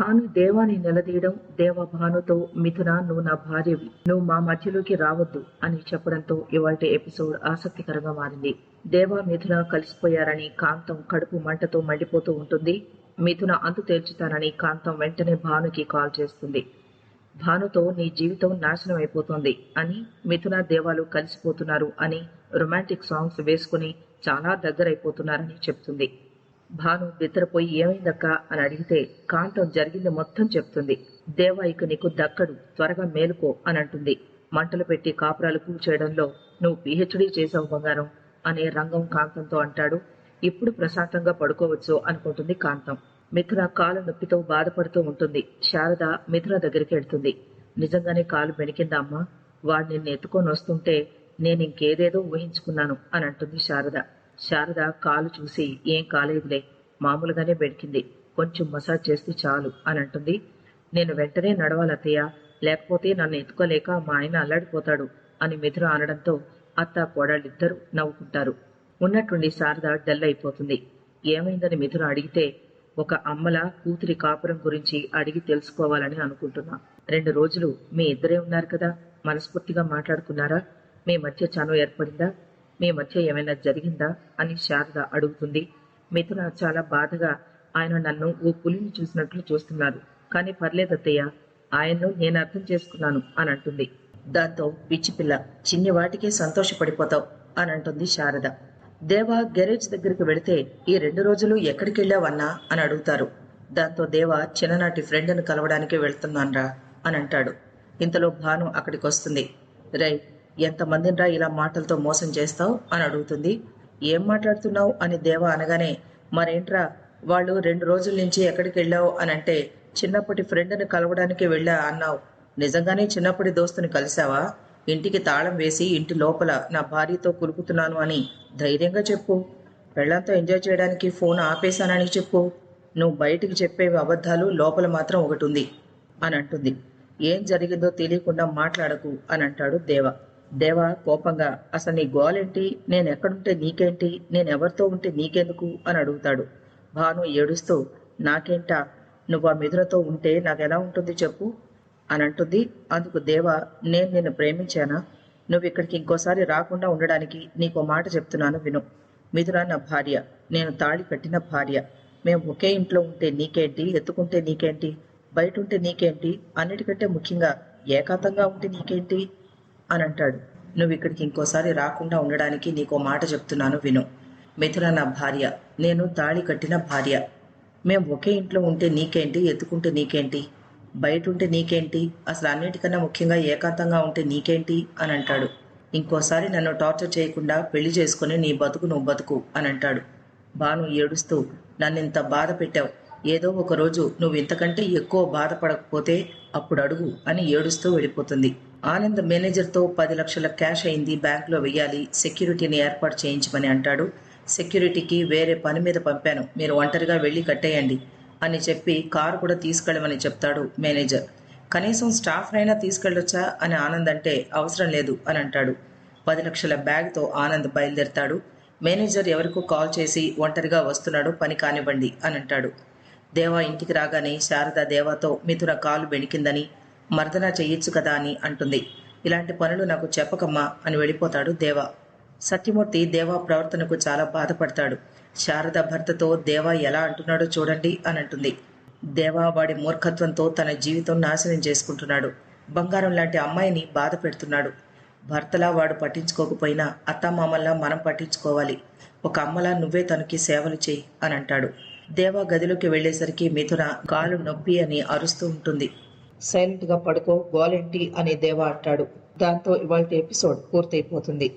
భాను దేవాని నిలదీయడం దేవ భానుతో మిథున నువ్వు నా భార్యవి. నువ్వు మా మధ్యలోకి రావద్దు అని చెప్పడంతో ఇవాటి ఎపిసోడ్ ఆసక్తికరంగా మారింది. దేవ మిథున కలిసిపోయారని కాంతం కడుపు మంటతో మండిపోతూ ఉంటుంది. మిథున అంతు తేల్చుతానని కాంతం వెంటనే భానుకి కాల్ చేస్తుంది. భానుతో నీ జీవితం నాశనం అయిపోతుంది అని మిథున దేవాలు కలిసిపోతున్నారు అని రొమాంటిక్ సాంగ్స్ వేసుకుని చాలా దగ్గరైపోతున్నారని చెప్తుంది. భాను బిత్తరపోయి ఏమైందక్క అని అడిగితే కాంతం జరిగింది మొత్తం చెప్తుంది. దేవా ఇక నీకు దక్కడు త్వరగా మేలుకో అని అంటుంది. మంటలు పెట్టి కాపురాలు కూల్చేయడంలో నువ్వు పిహెచ్డీ చేసావు బంగారం అనే రంగం కాంతంతో అంటాడు. ఇప్పుడు ప్రశాంతంగా పడుకోవచ్చు అనుకుంటుంది కాంతం. మిథున కాలు నొప్పితో బాధపడుతూ ఉంటుంది. శారద మిథున దగ్గరికి వెళ్తుంది నిజంగానే కాలు బెణికిందా అమ్మా? వాడు నిన్ను ఎత్తుకొని వస్తుంటే నేను ఇంకేదేదో ఊహించుకున్నాను అని అంటుంది శారద. శారద కాలు చూసి ఏం కాలేదులే మామూలుగానే బెడికింది కొంచెం మసాజ్ చేస్తే చాలు అని అంటుంది. నేను వెంటనే నడవాలత్తయ్య లేకపోతే నన్ను ఎత్తుకోలేక మా ఆయన అల్లాడిపోతాడు అని మిథున అనడంతో అత్త కోడళ్ళిద్దరూ నవ్వుకుంటారు. ఉన్నట్టుండి శారద డల్ అయిపోతుంది. ఏమైందని మిథున అడిగితే ఒక అమ్మల కూతురి కాపురం గురించి అడిగి తెలుసుకోవాలని అనుకుంటున్నా. రెండు రోజులు మీ ఇద్దరే ఉన్నారు కదా మనస్ఫూర్తిగా మాట్లాడుకున్నారా? మీ మధ్య చనువు ఏర్పడిందా? మీ మధ్య ఏమైనా జరిగిందా? అని శారద అడుగుతుంది. మిథున చాలా బాధగా ఆయన నన్ను ఓ పులిని చూసినట్లు చూస్తున్నారు కానీ పర్లేదత్తయ్య ఆయన్ను నేను అర్థం చేసుకున్నాను అని అంటుంది. దాంతో పిచ్చి పిల్ల చిన్ని వాటికి సంతోషపడిపోతావు అని అంటుంది శారద. దేవా గ్యారేజ్ దగ్గరికి వెళితే ఈ రెండు రోజులు ఎక్కడికి వెళ్ళావన్నా అని అడుగుతారు. దాంతో దేవా చిన్ననాటి ఫ్రెండ్ను కలవడానికి వెళ్తున్నాన్రా అని అంటాడు. ఇంతలో భాను అక్కడికి వస్తుంది. రై ఎంతమందినిరా ఇలా మాటలతో మోసం చేస్తావు? అని అడుగుతుంది. ఏం మాట్లాడుతున్నావు? అని దేవ అనగానే మరేంట్రా? వాళ్ళు రెండు రోజుల నుంచి ఎక్కడికి వెళ్ళావు? అని అంటే చిన్నప్పటి ఫ్రెండ్ని కలవడానికి వెళ్ళా అన్నావు. నిజంగానే చిన్నప్పటి దోస్తుని కలిసావా ఇంటికి తాళం వేసి ఇంటి లోపల నా భార్యతో కులుకుతున్నాను అని ధైర్యంగా చెప్పు. పెళ్ళంతో ఎంజాయ్ చేయడానికి ఫోన్ ఆపేశానని చెప్పు. నువ్వు బయటికి చెప్పేవి అబద్ధాలు లోపల మాత్రం ఒకటి ఉంది అని అంటుంది. ఏం జరిగిందో తెలియకుండా మాట్లాడకు అని అంటాడు దేవ. దేవా కోపంగా అసలు నీ గోలేంటి? నేను ఎక్కడుంటే నీకేంటి? నేను ఎవరితో ఉంటే నీకెందుకు? అని అడుగుతాడు. భాను ఏడుస్తూ నాకేంటా? నువ్వు ఆ మిథునతో ఉంటే నాకు ఎలా ఉంటుంది చెప్పు? అని అంటుంది. అందుకు దేవా నేను నిన్ను ప్రేమించానా? నువ్వు ఇక్కడికి ఇంకోసారి రాకుండా ఉండడానికి నీకో మాట చెప్తున్నాను విను. మిథున నా భార్య నేను తాళి కట్టిన భార్య. మేము ఒకే ఇంట్లో ఉంటే నీకేంటి? ఎత్తుకుంటే నీకేంటి? బయట ఉంటే నీకేంటి? అన్నిటికంటే ముఖ్యంగా ఏకాంతంగా ఉంటే నీకేంటి? అంటాడు నువ్వు ఇక్కడికి ఇంకోసారి రాకుండా ఉండడానికి నీకో మాట చెప్తున్నాను విను. మిథున నా భార్య నేను తాళి కట్టిన భార్య. మేము ఒకే ఇంట్లో ఉంటే నీకేంటి? ఎత్తుకుంటే నీకేంటి? బయట ఉంటే నీకేంటి? అసలు అన్నిటికన్నా ముఖ్యంగా ఏకాంతంగా ఉంటే నీకేంటి? అని అంటాడు. ఇంకోసారి నన్ను టార్చర్ చేయకుండా పెళ్ళి చేసుకుని నీ బతుకు నువ్వు బతుకు అని అంటాడు. బాను ఏడుస్తూ నన్ను ఇంత బాధ పెట్టావు. ఏదో ఒక రోజు నువ్వు ఇంతకంటే ఎక్కువ బాధపడకపోతే అప్పుడు అడుగు అని ఏడుస్తూ వెళ్ళిపోతుంది. ఆనంద్ మేనేజర్తో పది లక్షల క్యాష్ అయింది బ్యాంకులో వెయ్యాలి సెక్యూరిటీని ఏర్పాటు చేయించమని అంటాడు. సెక్యూరిటీకి వేరే పని మీద పంపాను మీరు ఒంటరిగా వెళ్ళి కట్టేయండి అని చెప్పి కారు కూడా తీసుకెళ్ళమని చెప్తాడు మేనేజర్. కనీసం స్టాఫ్నైనా తీసుకెళ్ళొచ్చా అని ఆనంద్ అంటే అవసరం లేదు అని అంటాడు. పది లక్షల బ్యాగ్తో ఆనంద్ బయలుదేరతాడు. మేనేజర్ ఎవరికో కాల్ చేసి ఒంటరిగా వస్తున్నాడు పని కానివ్వండి అని అంటాడు. దేవా ఇంటికి రాగానే శారద దేవాతో మిథున కాలు బెణికిందని మర్దన చెయ్యొచ్చు కదా అని అంటుంది. ఇలాంటి పనులు నాకు చెప్పకమ్మా అని వెళ్ళిపోతాడు దేవా. సత్యమూర్తి దేవా ప్రవర్తనకు చాలా బాధపడతాడు. శారద భర్తతో దేవా ఎలా అంటున్నాడో చూడండి అని అంటుంది. దేవా వాడి మూర్ఖత్వంతో తన జీవితం నాశనం చేసుకుంటున్నాడు. బంగారం లాంటి అమ్మాయిని బాధ పెడుతున్నాడు. భర్తలా వాడు పట్టించుకోకపోయినా అత్తమామల్లా మనం పట్టించుకోవాలి. ఒక అమ్మలా నువ్వే తనకి సేవలు చేయి అని అంటాడు. దేవా గదిలోకి వెళ్ళేసరికి మిథున కాలు నొప్పి అని అరుస్తూ ఉంటుంది. సైలెంట్గా పడుకో గోలెంటి అని దేవా అంటాడు. దాంతో ఇవాళ ఎపిసోడ్ పూర్తయిపోతుంది.